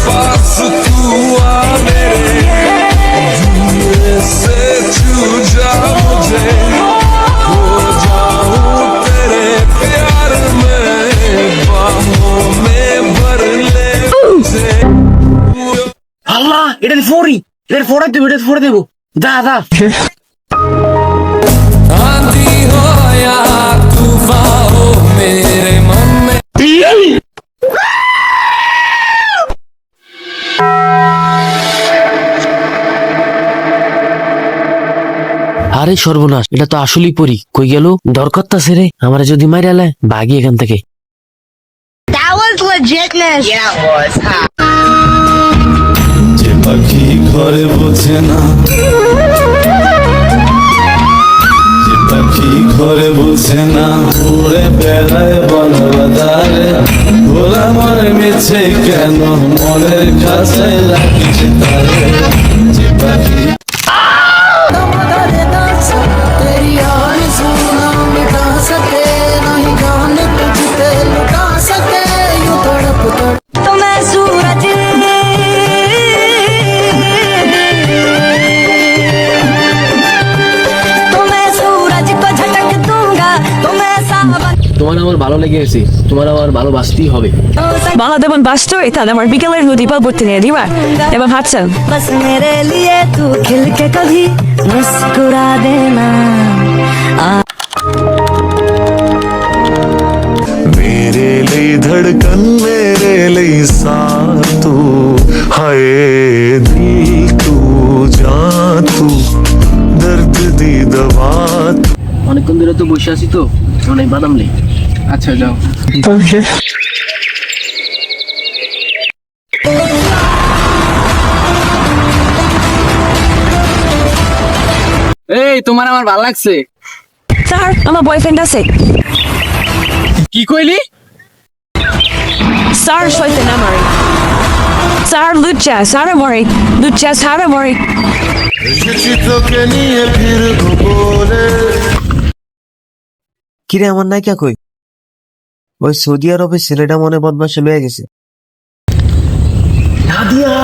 twarzy tu łamery Dure czuja wodzie Podziału tere pyar me Bamo me barle আল্লাহ এটা ফোরই এটা ফোরে দেবো এটা ফোরে দেবো দা দা আন্তি হয় তুফাও মেরে মন মে আরে সর্বনাশ এটা তো আসলেই পরি। কই গেল? দরকার করতাছে রে আমরা যদি মাইরে আলে ভাগি এখান থেকে। That was legitness. Yeah, it was. যে পাখি ঘরে বোঝে না যে পাখি ঘরে বোঝে না উড়ে বেড়ায় বনবাদারে ভোলা মনে মিছে কেন? মনের কাছে লাগিছে তারে। যে পাখি তোমার আমার ভালো লেগে গেছে তোমার আমার ভালোবাসতেই হবে। বাংলা দেবন বাসতই তাহলে আমার বিকেলের নদী বা ভর্তি নিয়ে দিবা। এবং হাঁটছেন মেরে লি ধড়কন মেরে লি সা তু হায় দিল তু যা তু দর্দ দি দবা অনেকক্ষণ ধরে তো বসে আছি তো অনেক বাদাম নেই। আচ্ছা যাও। এই তোমার আমার ভালো লাগছে? স্যার আমার বয়ফ্রেন্ড আছে। কি কইলি? স্যার শয়তান আমার। স্যার লুচ্চা সারা মরে লুচ্চা সারা মরে নিয়ে ফিরবো বলে। কিরে আমার নাই কে কই? ওই সৌদি আরবে ছেলেটা মনে বদমাসে লয়ে গেছে। নাদিয়া!